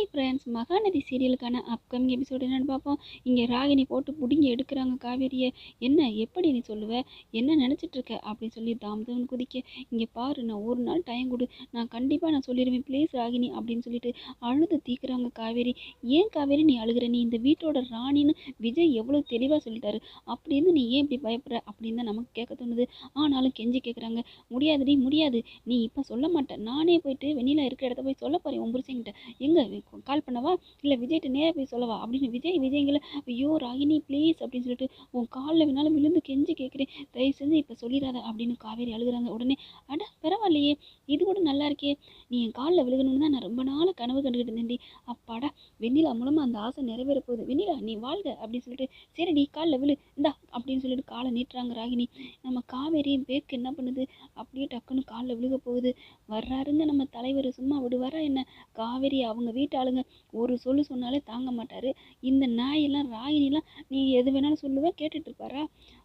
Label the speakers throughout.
Speaker 1: Hi friends Mahanadi சீரியலுக்கான upcoming episode என்னென்னு பார்ப்போம். இங்கே ராகினி போட்டு பிடுங்கி எடுக்கிறாங்க காவேரியை. என்ன எப்படி நீ சொல்லுவ? என்ன நினச்சிட்டு இருக்க? அப்படின்னு சொல்லி தாம் தான் குதிக்க இங்கே பாரு நான் ஒரு நாள் டைம் கொடு. நான் கண்டிப்பாக நான் சொல்லிடுவேன் ப்ளீஸ் ராகினி அப்படின்னு சொல்லிட்டு அழுது தீக்குறாங்க காவேரி. ஏன் காவேரி நீ அழுகிற? நீ இந்த வீட்டோட ராணின்னு விஜய் எவ்வளோ தெளிவாக சொல்லிட்டாரு. அப்படின்னு நீ ஏன் இப்படி பயப்படுற? அப்படின்னு தான் நமக்கு கேட்க தோணுது. ஆனாலும் கெஞ்சி கேட்குறாங்க முடியாதுடி முடியாது. நீ இப்போ சொல்ல மாட்டேன் நானே போயிட்டு வெளியில் இருக்கிற இடத்த போய் சொல்ல போகிறேன் உன் புருஷங்கிட்ட எங்கே கால் பண்ணவா? இல்லை விஜய்கிட்ட நேராக போய் சொல்லவா? அப்படின்னு விஜய் விஜய்ங்கள ஐயோ ராகினி ப்ளீஸ் அப்படின்னு சொல்லிட்டு உன் காலில் வேணாலும் விழுந்து கெஞ்சி கேட்குறேன். தயவு செஞ்சு இப்போ சொல்லிடாத அப்படின்னு காவேரி அழுகுறாங்க. உடனே அட பரவாயில்லையே இது கூட நல்லா இருக்கே. நீ என் காலில் விழுகணும்னு தான் நான் ரொம்ப நாள் கனவு கண்டுக்கிட்டு இருந்தேன்டி. அப்பாடா வெண்ணிலா மூலமாக அந்த ஆசை நிறைவேற போகுது. வெண்ணிலா நீ வாழ்க அப்படின்னு சொல்லிட்டு நீ காலில் விழு. இந்தா அப்படின்னு சொல்லிட்டு காலை நீட்டுறாங்க ராகினி. நம்ம காவேரி பேக்கு என்ன பண்ணுது? அப்படியே டக்குன்னு காலில் விழுக போகுது. வர்றாருங்க நம்ம தலைவர். சும்மா விடுவாரா என்ன? காவேரி அவங்க வீட்டை ஆளுங்க. ஒரு சொல்லு சொன்னாலே தாங்க மாட்டார். இந்த நாயெல்லாம் ராகினிலாம் நீ எது வேணாலும் சொல்லுவேன் கேட்டுட்டு இருப்பாரா?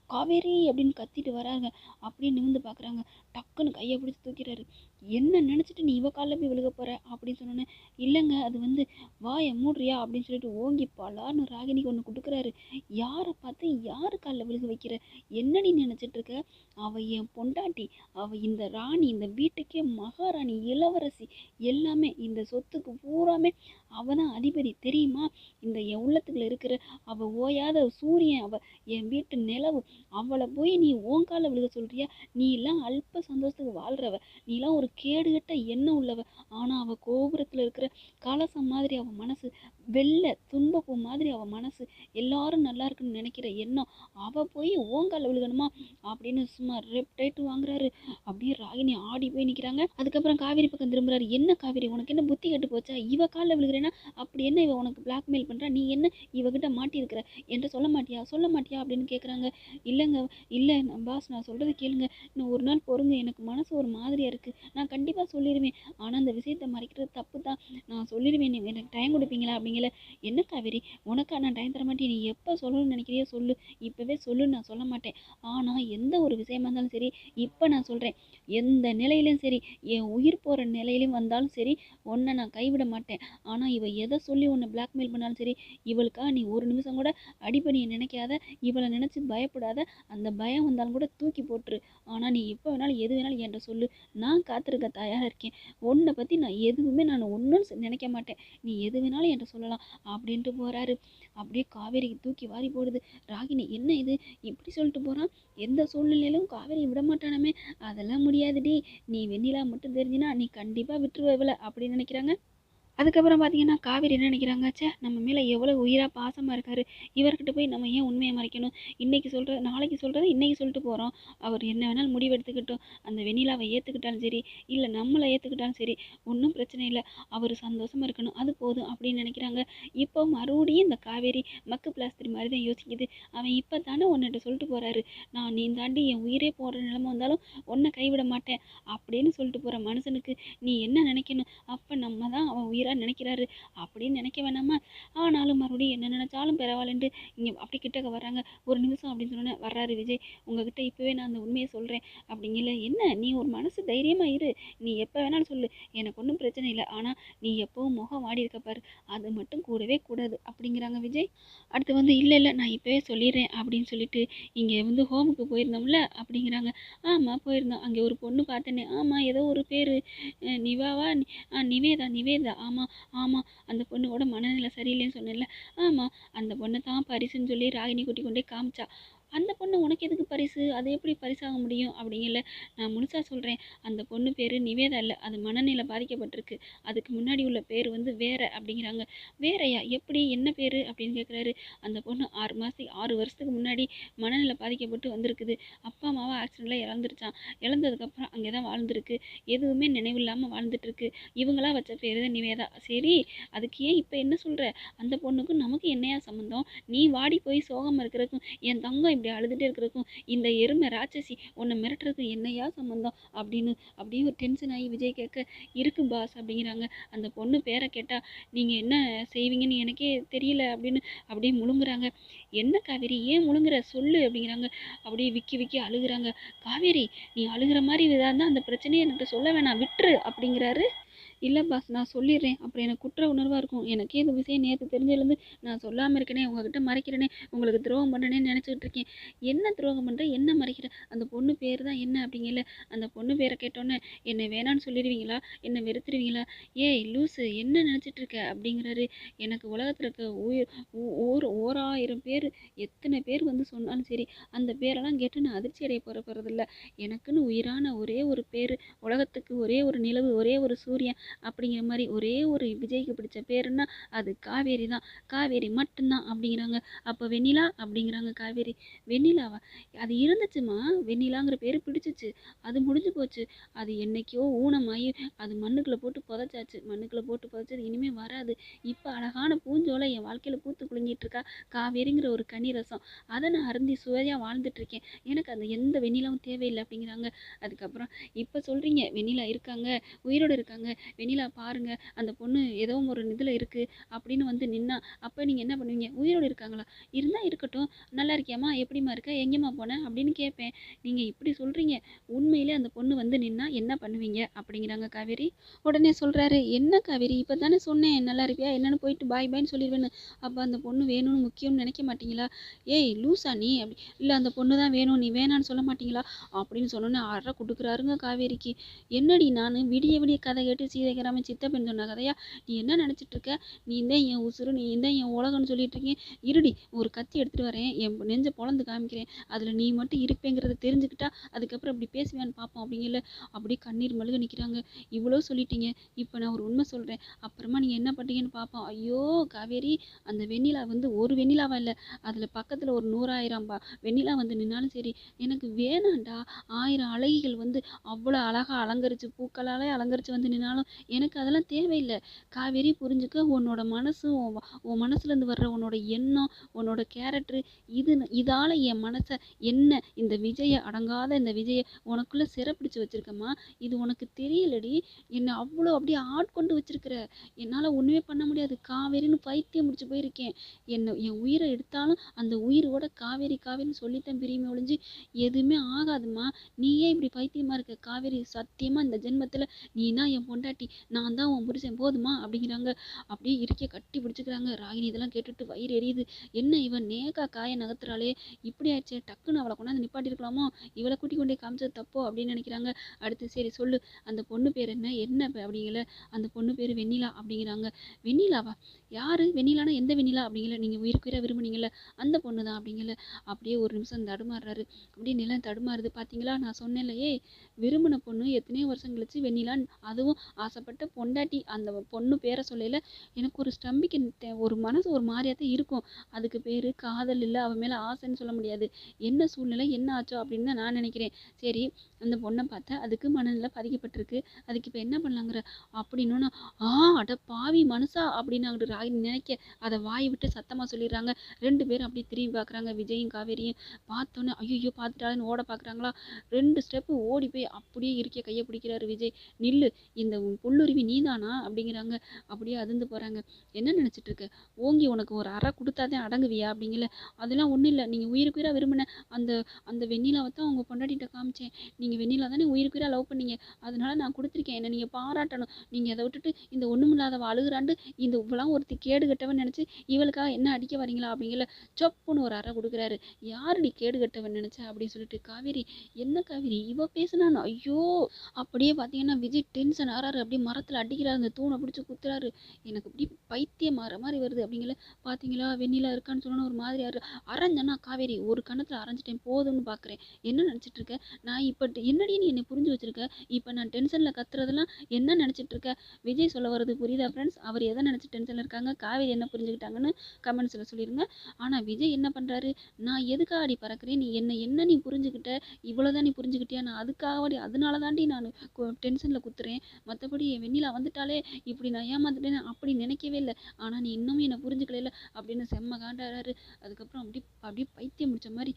Speaker 1: காவேரி அப்படின்னு கத்திட்டு வராங்க. அப்படியே நிமிந்து பார்க்குறாங்க டக்குன்னு கையை பிடிச்சி தூக்கிறாரு என்ன நினச்சிட்டு நீ இவ காலில் போய் விழுக போகிற அப்படின்னு சொன்னோன்னே இல்லைங்க அது வந்து வாயை மூடுறியா? அப்படின்னு சொல்லிட்டு ஓங்கி பலான்னு ராகினிக்கு ஒன்று கொடுக்குறாரு. யாரை பார்த்து யார் காலில் விழுக வைக்கிற? என்னடி நினச்சிட்டு இருக்க? அவள் என் பொண்டாட்டி அவள் இந்த ராணி இந்த வீட்டுக்கே மகாராணி இளவரசி எல்லாமே இந்த சொத்துக்கு பூராமே அவள் தான் அதிபதி தெரியுமா? இந்த என் உள்ளத்துக்குள்ள இருக்கிற அவள் ஓயாத சூரியன் அவள் என் வீட்டு நிலவு அவளை போய் நீ ஓன் காலில் விழுக சொல்றியா? நீ எல்லாம் அல்ப சந்தோஷத்துக்கு வாழ்றவ. நீலாம் ஒரு கேடுகட்ட எண்ணம் உள்ளவ. ஆனால் அவள் கோபுரத்தில் இருக்கிற கலசம் மாதிரி அவள் மனசு வெள்ளை துன்பப்பூ மாதிரி அவள் மனசு. எல்லாரும் நல்லா இருக்குன்னு நினைக்கிற எண்ணம். அவள் போய் ஓங்கால விழுகணுமா? அப்படின்னு சும்மா ரெப்டைட்டு வாங்குறாரு. அப்படியே ராகினி ஆடி போய் நிற்கிறாங்க அதுக்கப்புறம் காவேரி பக்கம் திரும்புறாரு. என்ன காவேரி? உனக்கு என்ன புத்தி கெட்டு போச்சா? இவ காலில் விழுகிறேன்னா அப்படி என்ன இவ உனக்கு பிளாக்மெயில் பண்ணுறா நீ என்ன இவகிட்ட மாட்டியிருக்கிற என்று சொல்ல மாட்டியா? சொல்ல மாட்டியா? அப்படின்னு கேட்குறாங்க இல்லைங்க இல்லை. பாஸ் நான் சொல்கிறது கேளுங்க. இன்னும் ஒரு நாள் பொறுங்க. எனக்கு மனசு ஒரு மாதிரியாக இருக்குது நான் கண்டிப்பாக சொல்லிடுவேன் ஆனால் அந்த விஷயத்தை மறைக்கிறது தப்பு தான் நான் சொல்லிடுவேன் எனக்கு டைம் கொடுப்பீங்களா? சொல்கிறீங்களே என்ன காவேரி? உனக்கா நான் டைம் தர மாட்டேன். நீ எப்போ சொல்லணும்னு நினைக்கிறியோ சொல்லு. இப்போவே சொல்லு நான் சொல்ல மாட்டேன். ஆனால் எந்த ஒரு விஷயமா இருந்தாலும் சரி இப்போ நான் சொல்கிறேன் எந்த நிலையிலும் சரி என் உயிர் போகிற நிலையிலும் வந்தாலும் சரி உன்னை நான் கைவிட மாட்டேன். ஆனால் இவ எதை சொல்லி உன்னை பிளாக்மெயில் பண்ணாலும் சரி இவளுக்காக நீ ஒரு நிமிஷம் கூட அடிப்பணியை நினைக்காத. இவளை நினச்சி பயப்படாத. அந்த பயம் வந்தாலும் கூட தூக்கி போட்டுரு. ஆனால் நீ எப்போ வேணாலும் எது வேணாலும் என்கிட்ட சொல்லு. நான் காத்திருக்க தயாராக இருக்கேன். உன்னை பற்றி நான் எதுவுமே நான் ஒன்றும் நினைக்க மாட்டேன். நீ எது வேணாலும் என்கிட்ட சொல்லலாம். அப்படின்ட்டு போகிறாரு அப்படியே காவேரிக்கு தூக்கி வாரி போடுது. ராகினி என்ன இது? இப்படி சொல்லிட்டு போகிறான் எந்த சூழ்நிலையிலும் காவேரியை விட மாட்டானமே. அதெல்லாம் முடியாதுடி நீ வெண்ணிலா மட்டும் தெரிஞ்சினா நீ கண்டிப்பாக விட்டுருவ இவளை அப்படின்னு நினைக்கிறாங்க. அதுக்கப்புறம் பார்த்தீங்கன்னா காவேரி என்ன நினைக்கிறாங்க ச்சே நம்ம மேலே எவ்வளோ உயிராக பாசமாக இருக்காரு. இவர்கிட்ட போய் நம்ம ஏன் உண்மையை மறைக்கணும்? இன்றைக்கி சொல்கிற நாளைக்கு சொல்கிறத இன்றைக்கி சொல்லிட்டு போகிறோம் அவர் என்ன வேணாலும் முடிவெடுத்துக்கிட்டோம். அந்த வெண்ணிலாவை ஏற்றுக்கிட்டாலும் சரி இல்லை நம்மளை ஏற்றுக்கிட்டாலும் சரி ஒன்றும் பிரச்சனை இல்லை. அவர் சந்தோஷமாக இருக்கணும். அது போதும் அப்படின்னு நினைக்கிறாங்க. இப்போ மறுபடியும் இந்த காவேரி மக்கு பிளாஸ்திரி மாதிரி தான் யோசிக்குது. அவன் இப்போ தானே உன்னிட்ட சொல்லிட்டு போகிறாரு நான் நீ தாண்டி என் உயிரே போடுற நிலமை வந்தாலும் உன்னை கைவிட மாட்டேன் அப்படின்னு சொல்லிட்டு போகிற மனுஷனுக்கு நீ என்ன நினைக்கணும்? அப்போ நம்ம தான் அவன் உயிராக நினைக்கிறாரு. அப்படின்னு நினைக்க வேணாமா? ஆனாலும் மறுபடியும் என்ன நினச்சாலும் பரவாயில்லன்ட்டு இங்கே அப்படி கிட்டக்க வர்றாங்க. ஒரு நிமிஷம் அப்படின்னு சொன்னோன்னே வர்றாரு விஜய் உங்ககிட்ட இப்போவே நான் அந்த உண்மையை சொல்கிறேன் அப்படிங்கல என்ன? நீ ஒரு மனசு தைரியமாக இரு. நீ எப்போ வேணாலும் சொல்லு. எனக்கு ஒன்றும் பிரச்சனை இல்லை. ஆனால் நீ எப்போவும் முகம் வாடி இருக்க பாரு. அது மட்டும் கூடவே கூடாது. அப்படிங்கிறாங்க விஜய். அடுத்து வந்து இல்லை இல்லை நான் இப்போவே சொல்லிடுறேன். அப்படின்னு சொல்லிட்டு இங்கே வந்து ஹோமுக்கு போயிருந்தோம்ல? அப்படிங்கிறாங்க. ஆமாம் போயிருந்தோம். அங்கே ஒரு பொண்ணு பார்த்தேனே. ஆமாம் ஏதோ ஒரு பேர். நிவாவா? ஆ நிவேதா நிவேதா. ஆமாம் ஆமாம் அந்த பொண்ணு கூட மனநிலை சரியில்லைன்னு சொன்னேன்ல. ஆமாம் அந்த பொண்ணை தான் பரிசுன்னு சொல்லி ராகினி கூட்டி கொண்டே காமிச்சா. அந்த பொண்ணு உனக்கு எதுக்கு பரிசு? அது எப்படி பரிசாக முடியும்? அப்படிங்கல நான் முழுசாக சொல்கிறேன் அந்த பொண்ணு பேர் நிவேதா இல்லை. அது மனநிலை பாதிக்கப்பட்டிருக்கு. அதுக்கு முன்னாடி உள்ள பேர் வந்து வேற அப்படிங்கிறாங்க. வேறயா? எப்படி? என்ன பேர்? அப்படின்னு கேட்குறாரு அந்த பொண்ணு ஆறு மாதத்துக்கு ஆறு வருஷத்துக்கு முன்னாடி மனநிலை பாதிக்கப்பட்டு வந்திருக்குது. அப்பா அம்மாவை ஆக்சிடெண்ட்டில் இறந்துருச்சான் இழந்ததுக்கப்புறம் அங்கே தான் வாழ்ந்துருக்கு. எதுவுமே நினைவு இல்லாமல் இவங்களா வச்ச பேர் தான் நிவேதா. சரி அதுக்கு ஏன் இப்போ என்ன சொல்கிற அந்த பொண்ணுக்கும் நமக்கு என்னையா சம்மந்தம் நீ வாடி போய் சோகமாக இருக்கிறதுக்கும் என் தங்கம் இப்படி அழுதுகிட்டே இருக்கிறதுக்கும் இந்த எருமை ராட்சசி உன்னை மிரட்டுறதுக்கு என்னையா சம்மந்தம் அப்படின்னு அப்படியே ஒரு டென்ஷன் ஆகி விஜய் கேட்க இருக்கு பாஸ் அப்படிங்கிறாங்க. அந்த பொண்ணு பேரை கேட்டால் நீங்கள் என்ன செய்வீங்கன்னு எனக்கே தெரியல அப்படின்னு அப்படியே முழுங்குறாங்க. என்ன காவேரி ஏன் முழுங்குற? சொல்லு அப்படிங்கிறாங்க. அப்படியே விக்கி விக்கி அழுகுறாங்க. காவேரி நீ அழுகிற மாதிரி இதாக இருந்தால் அந்த பிரச்சனையை என்கிட்ட சொல்ல வேணாம் விட்டுரு அப்படிங்கிறாரு இல்லை பாஸ் நான் சொல்லிடுறேன். அப்புறம் எனக்கு குற்ற உணர்வாக இருக்கும். எனக்கே இந்த விஷயம் நேற்று தெரிஞ்சதுலேருந்து நான் சொல்லாமல் இருக்கனே உங்ககிட்ட மறைக்கிறேனே உங்களுக்கு துரோகம் பண்ணனேன்னு நினச்சிக்கிட்டு இருக்கேன். என்ன துரோகம் பண்ணுற என்ன மறைக்கிற? அந்த பொண்ணு பேர் தான் என்ன அப்படிங்கல அந்த பொண்ணு பேரை கேட்டோன்னே என்னை வேணான்னு சொல்லிடுவீங்களா? என்னை வெறுத்துருவீங்களா? ஏய் லூசு என்ன நினச்சிட்டு இருக்க? அப்படிங்கிறாரு. எனக்கு உலகத்தில் இருக்க உயிர் ஊ- ஓர் ஓராயிரம் பேர் எத்தனை பேர் வந்து சொன்னாலும் சரி அந்த பேரெல்லாம் கேட்டு நான் அதிர்ச்சி அடைய போகிற போகிறதில்ல எனக்குன்னு உயிரான ஒரே ஒரு பேர் உலகத்துக்கு ஒரே ஒரு நிலவு ஒரே ஒரு சூரியன் அப்படிங்கிற மாதிரி ஒரே ஒரு விஜய்க்கு பிடிச்ச பேருன்னா அது காவேரி தான். காவேரி மட்டும்தான் அப்படிங்கிறாங்க. அப்போ வெண்ணிலா அப்படிங்கிறாங்க காவேரி. வெண்ணிலாவா? அது இருந்துச்சுமா? வெண்ணிலாங்கிற பேர் பிடிச்சிச்சு. அது முடிஞ்சு போச்சு. அது என்னைக்கோ ஊனமாகி அது மண்ணுக்குள்ளே போட்டு புதைச்சாச்சு. மண்ணுக்குள்ளே போட்டு புதைச்சது இனிமேல் வராது. இப்போ அழகான பூஞ்சோலை என் வாழ்க்கையில் பூத்து குலுங்கிட்டு இருக்கா காவேரிங்கிற ஒரு கனி ரசம் அதை நான் அருந்தி சுவையாக வாழ்ந்துட்டு இருக்கேன் எனக்கு அந்த எந்த வெண்ணிலாவும் தேவையில்லை அப்படிங்கிறாங்க. அதுக்கப்புறம் இப்போ சொல்கிறீங்க வெண்ணிலா இருக்காங்க உயிரோடு இருக்காங்க. வெண்ணிலா பாருங்கள் அந்த பொண்ணு ஏதோ ஒரு இதில் இருக்குது அப்படின்னு வந்து நின்னா அப்போ நீங்கள் என்ன பண்ணுவீங்க? உயிரோடு இருக்காங்களா? இருந்தால் இருக்கட்டும். நல்லா இருக்கியாம்மா? எப்படிம்மா இருக்க? எங்கேம்மா போனேன் அப்படின்னு கேட்பேன் நீங்கள் இப்படி சொல்கிறீங்க உண்மையிலே அந்த பொண்ணு வந்து நின்னா என்ன பண்ணுவீங்க? அப்படிங்கிறாங்க காவேரி. உடனே சொல்கிறாரு என்ன காவேரி? இப்போ தானே சொன்னேன். நல்லா இருப்பியா? என்னன்னு போயிட்டு பாய் பாய்ன்னு சொல்லிடுவேன்னு. அப்போ அந்த பொண்ணு வேணும்னு முக்கியம்னு நினைக்க மாட்டீங்களா? ஏய் லூசா நீ. அப்படி இல்லை அந்த பொண்ணு தான் வேணும். நீ வேணான்னு சொல்ல மாட்டீங்களா? அப்படின்னு சொன்னோன்னே அற கொடுக்குறாருங்க காவேரிக்கு. என்னடி நான்? விடிய விடிய கதை கேட்டு சீதைக்கிராம சித்தப்பன் சொன்ன கதையா? நீ என்ன நினச்சிட்டு இருக்க நீ தான் என் உசுறு நீ தான் என் உலகம்னு சொல்லிட்டு இருக்கீங்க இருடி ஒரு கத்தி எடுத்துகிட்டு வரேன். என் நெஞ்ச பொழந்து காமிக்கிறேன். அதில் நீ மட்டும் இருப்பேங்கிறத தெரிஞ்சுக்கிட்டா அதுக்கப்புறம் அப்படி பேசுவேன்னு பார்ப்போம் அப்படிங்கல அப்படியே கண்ணீர் மழுக நிற்கிறாங்க இவ்வளோ சொல்லிட்டீங்க. இப்போ நான் ஒரு உண்மை சொல்கிறேன் அப்புறமா நீங்கள் என்ன பண்ணுறீங்கன்னு பார்ப்போம் ஐயோ காவேரி அந்த வெண்ணிலா வந்து ஒரு வெண்ணிலாவா இல்லை. அதில் பக்கத்தில் ஒரு நூறாயிரம் பா வெண்ணிலா வந்து நின்னாலும் சரி எனக்கு வேணாண்டா ஆயிரம் அழகிகள் வந்து அவ்வளோ அழகாக அலங்கரித்து பூக்களாலே அலங்கரித்து வந்து நின்னாலும் எனக்கு அதெல்லாம் தேவையில்லை. காவேரி புரிஞ்சுக்க உன்னோட மனசு உன் உன் மனசுலேருந்து வர்ற உன்னோட எண்ணம் உன்னோட கேரக்டரு இது இதால் என் மனசை என்ன இந்த விஜயை அடங்காத இந்த விஜயை உனக்குள்ளே சிறப்பிடிச்சு வச்சுருக்கம்மா? இது உனக்கு தெரியலடி. என்னை அவ்வளோ அப்படியே ஆட்கொண்டு வச்சிருக்கிற. என்னால் ஒன்றுமே பண்ண முடியாது. காவேரின்னு பைத்தியம் முடிச்சு போயிருக்கேன். என்னை என் உயிரை எடுத்தாலும் அந்த உயிரோட காவேரி காவேரின்னு சொல்லித்தான் பிரியுமே ஒழிஞ்சு எதுவுமே ஆகாதும்மா. நீயே இப்படி பைத்தியமாக இருக்க? காவேரி சத்தியமாக இந்த ஜென்மத்தில் நீ தான் என் பொண்டாட்டி. நான் தான் உன் புருஷன் போதுமா? அப்படிங்கிறாங்க. அப்படியே இருக்க கட்டி பிடிச்சிக்கிறாங்க. ராகினி இதெல்லாம் கேட்டுட்டு வயிறு எரியுது. என்ன இவன்? நேக்கா காய நகர்த்துறாளே. இப்படி ஆயிடுச்சு. டக்குன்னு அவளை கொண்டாந்து நிப்பாட்டிருக்கலாமோ இவளை கூட்டி கொண்டே காமிச்சது தப்போ? அப்படின்னு நினைக்கிறாங்க. அடுத்து சரி சொல்லு. அந்த பொண்ணு பேர் என்ன? என்ன அப்படிங்கிற அப்படிங்கல? அந்த பொண்ணு பேர் வெண்ணிலா. அப்படிங்கிறாங்க. வெண்ணிலாவா? யாரு? வெண்ணிலானா எந்த வெண்ணிலா? அப்படிங்கல. நீங்கள் உயிருக்குயிராக விரும்புனீங்கல்ல. அந்த பொண்ணு தான் அப்படிங்கல. அப்படியே ஒரு நிமிஷம் தடுமாறுறாரு. அப்படியே நிலம் தடுமாறுது. பார்த்தீங்களா நான் சொன்னேன்லையே விரும்பின பொண்ணு எத்தனையோ வருஷம் கழிச்சு வெண்ணிலா அதுவும் ஆசைப்பட்டு பொண்டாட்டி அந்த பொண்ணு பேரை சொல்லையில் எனக்கு ஒரு ஸ்டம்பிக்கு ஒரு மனசு ஒரு மாதிரியாக தான் இருக்கும். அதுக்கு பேர் காதல் இல்லை அவன் மேலே ஆசைன்னு சொல்ல முடியாது. என்ன சூழ்நிலை என்ன ஆச்சோ அப்படின்னு தான் நான் நினைக்கிறேன். சரி அந்த பொண்ணை பார்த்தா அதுக்கு மனநிலை பாதிக்கப்பட்டிருக்கு. அதுக்கு இப்போ என்ன பண்ணலாங்கிற? அப்படின்னோன்னா ஆ அட பாவி மனுஷா அப்படின்னு அங்கிட்டு நினைக்க. அதை வாய் விட்டு சத்தமாக சொல்லிடுறாங்க. ரெண்டு பேரும் அப்படியே திரும்பி பார்க்குறாங்க விஜயும் காவேரியும். பார்த்தோன்னே ஐயோ பார்த்துட்டாலும் ஓட பார்க்குறாங்களா ரெண்டு ஸ்டெப்பு ஓடி போய் அப்படியே இருக்க கையை பிடிக்கிறாரு விஜய். நில்லு இந்த உள்ளுருவி நீதானா? அப்படிங்கிறாங்க. அப்படியே அதிர்ந்து போகிறாங்க என்ன நினச்சிட்டு இருக்க ஓங்கி உனக்கு ஒரு அறை கொடுத்தாதான் அடங்குவியா? அப்படிங்கல. அதெல்லாம் ஒன்றும் இல்லை. நீங்கள் உயிருக்குயிராக விரும்பின அந்த அந்த வெண்ணிலாவை தான் உங்கள் பொண்டாட்டிகிட்ட காமிச்சேன். நீங்கள் வெண்ணிலா தானே உயிருக்குயிராக லவ் பண்ணீங்க. அதனால நான் கொடுத்துருக்கேன். என்னை நீங்கள் பாராட்டணும். நீங்கள் அதை விட்டுட்டு இந்த ஒன்றுமில்லாதவ அழுகுறாண்டு இந்த இவளாம் ஒருத்தி கேடு கட்டவன் நினச்சி இவளுக்காக என்ன அடிக்க வரீங்களா அப்படிங்கல. சொப்புன்னு ஒரு அறை கொடுக்குறாரு. யாருடி கேடு கட்டவன் நினச்ச? அப்படின்னு சொல்லிட்டு காவேரி என்ன காவேரி? இவ பேசுனான்னு ஐயோ! அப்படியே பார்த்தீங்கன்னா விஜய் டென்ஷன் ஆறாரு. அப்படியே மரத்தில் அடிக்கிறாரு அந்த தூணை பிடிச்சி குத்துறாரு. எனக்கு இப்படி பைத்தியம் மாற மாதிரி வருது. அப்படிங்கல பார்த்தீங்களா வெண்ணிலா இருக்கான்னு சொன்னோன்னு ஒரு மாதிரி ஆறு அரைஞ்சனா காவேரி ஒரு கணத்தில் அரைஞ்சிட்டேன். போதும்னு பார்க்குறேன் என்ன நினச்சிட்டு இருக்க நான் இப்போ என்னடி நீ என்னை புரிஞ்சு வச்சிருக்க? இப்போ நான் டென்ஷனில் கத்துறதெல்லாம் என்ன நினச்சிட்டு இருக்க விஜய் சொல்ல வர்றது புரியுதா ஃப்ரெண்ட்ஸ் அவர் எதை நினச்சி டென்ஷனில் இருக்காங்க? காவேரி என்ன புரிஞ்சுக்கிட்டாங்கன்னு கமெண்ட்ஸில் சொல்லிடுங்க ஆனால் விஜய் என்ன பண்ணுறாரு நான் எதுக்காக அடி பறக்கிறேன்? நீ என்ன என்ன நீ புரிஞ்சுக்கிட்ட? இவ்வளோதான் நீ புரிஞ்சுக்கிட்டியா? நான் அதுக்காக அதனால தாண்டி நான் டென்ஷனில் குத்துறேன். மற்றபடி என் வெண்ணிலா வந்துட்டாலே இப்படி நான் ஏமாந்துட்டேன்னு அப்படி நினைக்கவே இல்லை. ஆனால் நீ இன்னும் என்னை புரிஞ்சுக்கல அப்படின்னு செம்ம காண்டாடுறாரு அதுக்கப்புறம் அப்படி அப்படியே பைத்தியம் முடிச்ச மாதிரி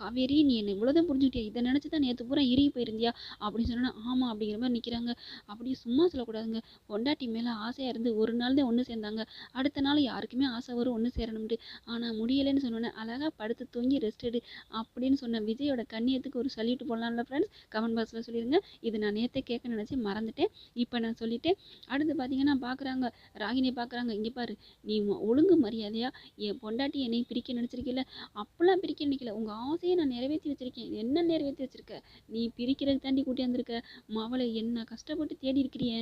Speaker 1: காவேரி நீ என்னை இவ்வளோதான் புரிஞ்சுக்கிட்டியா? இதை நினச்சி தான் நேற்று பூரா இறுகி போயிருந்தியா? அப்படின்னு சொன்னோன்னா ஆமாம் அப்படிங்கிற மாதிரி நிற்கிறாங்க அப்படியே சும்மா சொல்லக்கூடாதுங்க. பொண்டாட்டி மேலே ஆசையாக இருந்து ஒரு நாள் தான் ஒன்று சேர்ந்தாங்க. அடுத்த நாள் யாருக்குமே ஆசை வரும் ஒன்று சேரணும்ட்டு ஆனால் முடியலைன்னு சொன்னோன்னே அழகாக படுத்து தூங்கி ரெஸ்ட் எடு அப்படின்னு சொன்ன விஜயோட கண்ணியத்துக்கு ஒரு சல்யூட் போடலாம்ல ஃப்ரெண்ட்ஸ் கமெண்ட் பாக்ஸில் சொல்லிடுங்க இது நான் நேற்றே கேட்க நினச்சி மறந்துட்டேன். இப்போ நான் சொல்லிவிட்டு அடுத்து பார்த்தீங்கன்னா பார்க்குறாங்க ராகினியை பார்க்குறாங்க இங்கே பாரு நீ ஒழுங்கு மரியாதையா என் பொண்டாட்டி என்னை பிரிக்க நினச்சிருக்கில்ல? அப்போல்லாம் பிரிக்க நினைக்கல. உங்கள் ஆசையை நான் நிறைவேற்றி வச்சிருக்கேன். என்ன நிறைவேற்றி வச்சுருக்க? நீ பிரிக்கிறதுக்கு தாண்டி கூட்டி வந்திருக்க. மவளை என்ன கஷ்டப்பட்டு தேடி இருக்கிறியே?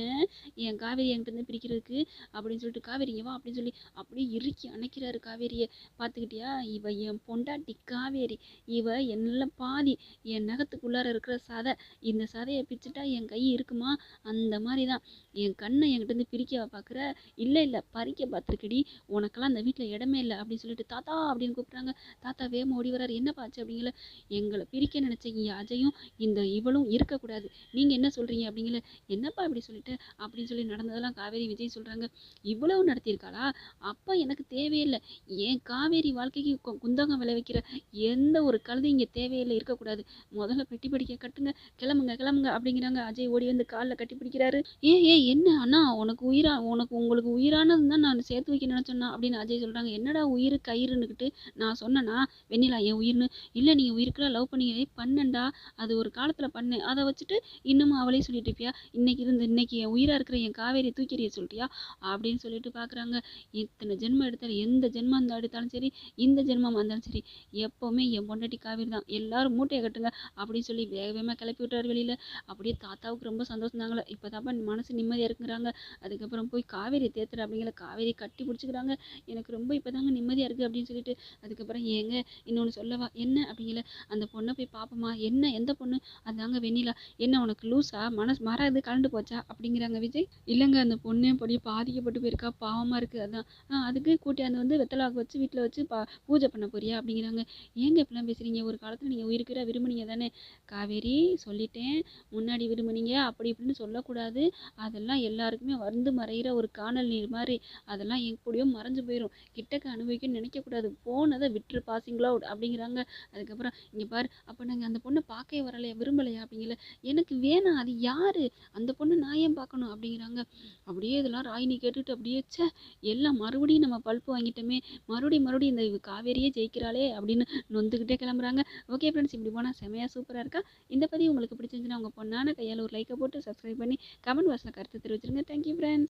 Speaker 1: என் காவேரி என்கிட்டருந்து பிரிக்கிறதுக்கு அப்படின்னு சொல்லிட்டு காவேரி வா அப்படின்னு சொல்லி அப்படியே இறுக்கி அணைக்கிறாரு காவேரியை. பார்த்துக்கிட்டியா இவ என் பொண்டாட்டி காவேரி. இவ என்ன பாதி என் நகத்துக்குள்ளார இருக்கிற சதை. இந்த சதையை பிச்சுட்டா என் கை இருக்குமா? அந்த மாதிரி தான் என் கண்ணை என்கிட்டேருந்து பிரிக்க பார்க்குற இல்லை இல்லை பறிக்க பார்த்துருக்கடி உனக்கெல்லாம் அந்த வீட்டில் இடமே இல்லை அப்படின்னு சொல்லிட்டு தாத்தா அப்படின்னு கூப்பிட்றாங்க. தாத்தா வேகமாக ஓடி வராரு. என்ன பாச்சு அப்படிங்கல. எங்களை பிரிக்க நினச்ச இங்கே அஜயும் இந்த இவளும் இருக்கக்கூடாது. நீங்கள் என்ன சொல்கிறீங்க அப்படிங்கல. என்னப்பா இப்படி சொல்லிட்டு? அப்படின்னு சொல்லி நடந்ததெல்லாம் காவேரி விஜய் சொல்கிறாங்க இவ்வளவு நடத்தியிருக்காளா? அப்போ எனக்கு தேவையில்லை. என் காவேரி வாழ்க்கைக்கு கு- குந்தகம் விளைவிக்கிற எந்த ஒரு கழுதி இங்கே தேவையில்லை. இருக்கக்கூடாது. முதல்ல பெட்டி படிக்க கட்டுங்க. கிளம்புங்க கிளம்புங்க அப்படிங்கிறாங்க. அஜய் ஓடி வந்து காலில் கட்டி பிடிக்கிறாரு. ஏ ஏ என்ன அண்ணா? உனக்கு உயிரா? உனக்கு உங்களுக்கு உயிரானது தான் நான் சேர்த்து வைக்க நினச்சேன்னா? அப்படின்னு அஜய் சொல்கிறாங்க என்னடா உயிர் கயிறுன்னுக்கிட்டு நான் சொன்னேன்னா வெண்ணிலா என் உயிர்னு. இல்லை நீங்கள் உயிருக்குலாம் லவ் பண்ணி பண்ணண்டா பண்ணேன்டா. அது ஒரு காலத்தில் பண்ணேன். அதை வச்சுட்டு இன்னமும் அவளே சொல்லிட்டு இருப்பியா? இன்னைக்கு இருந்து இன்னைக்கு என் உயிராக இருக்கிற என் காவேரி தூக்கிறிய சொல்லிட்டியா? அப்படின்னு சொல்லிட்டு பார்க்குறாங்க இத்தனை ஜென்மம் எடுத்தாலும் எந்த ஜென்மம் அந்த எடுத்தாலும் சரி இந்த ஜென்மம் இருந்தாலும் சரி எப்போவுமே என் பொண்டாட்டி காவேரி தான். எல்லாரும் மூட்டையை கட்டுங்க அப்படின்னு சொல்லி வேக வேகமாக கிளப்பி விட்டார் வெளியில். அப்படியே தாத்தாவுக்கு ரொம்ப சந்தோஷம் தாங்களே இப்போ தாப்பா மனசு நிம்மதியாக இருக்குங்கிறாங்க. அதுக்கப்புறம் போய் காவேரி தேத்துற அப்படிங்கிற காவேரி கட்டி பிடிச்சிக்கிறாங்க எனக்கு ரொம்ப இப்போ தாங்க நிம்மதியாக இருக்குது அப்படின்னு சொல்லிட்டு அதுக்கப்புறம் ஏங்க இன்னொன்று சொல்லவா என்ன அப்படிங்கல அந்த பொண்ணை போய் பார்ப்போமா என்ன எந்த பொண்ணு? அதாங்க வெண்ணிலா என்ன உனக்கு லூஸா மனசு மரம் இது கலண்டு போச்சா? அப்படிங்கிறாங்க விஜய். இல்லைங்க அந்த பொண்ணு அப்படியே பாதிக்கப்பட்டு போயிருக்கா பாவமாக இருக்குது அதான். அதுக்கு கூட்டியாந்து வந்து வெத்தலாக்கு வச்சு வீட்டில் வச்சு பா பூஜை பண்ண போறியா? அப்படிங்கிறாங்க. ஏங்க இப்படிலாம் பேசுகிறீங்க ஒரு காலத்தில் நீங்கள் உயிருக்கிற விரும்புனீங்க தானே காவேரி சொல்லிட்டேன். முன்னாடி விரும்புனீங்க அப்படி இப்படின்னு சொல்லக்கூடாது. அதெல்லாம் எல்லாருக்குமே வந்து மறைகிற ஒரு காணல் நீர் மாதிரி அதெல்லாம் எப்படியோ மறைஞ்சு போயிடும் கிட்டக்க அனுபவிக்கணும்னு நினைக்கக்கூடாது. போனதை விட்டுரு பாசிங் க்ளவுட் அப்படிங்கிறாங்க. அதுக்கப்புறம் இங்கே பாரு அப்போ நாங்கள் அந்த பொண்ணை பார்க்கவே வரலையா? விரும்பலையா? அப்படிங்கல. எனக்கு வேணாம் அது யார்? அந்த பொண்ணை நான் ஏன் பார்க்கணும்? அப்படிங்கிறாங்க. அப்படியே இதெல்லாம் ராயினி கேட்டுட்டு அப்படியே ச்சே எல்லாம் மறுபடியும் நம்ம பல்ப்பு வாங்கிட்டோமே. மறுபடியும் மறுபடியும் இந்த காவேரியே ஜெயிக்கிறாளே அப்படின்னு நொந்துக்கிட்டே கிளம்புறாங்க. ஓகே ஃப்ரெண்ட்ஸ் இப்படி போனால் செமையாக சூப்பராக இருக்கா? இந்த பதிவு உங்களுக்கு பிடிச்சிருந்துச்சுன்னா உங்கள் பொண்ணான கையால் ஒரு லைக்கை போட்டு சப்ஸ்கிரைப் பண்ணி கமெண்ட் பாக்ஸில் கருத்து தெரிவிச்சிருங்க தேங்க்யூ ஃப்ரெண்ட்ஸ்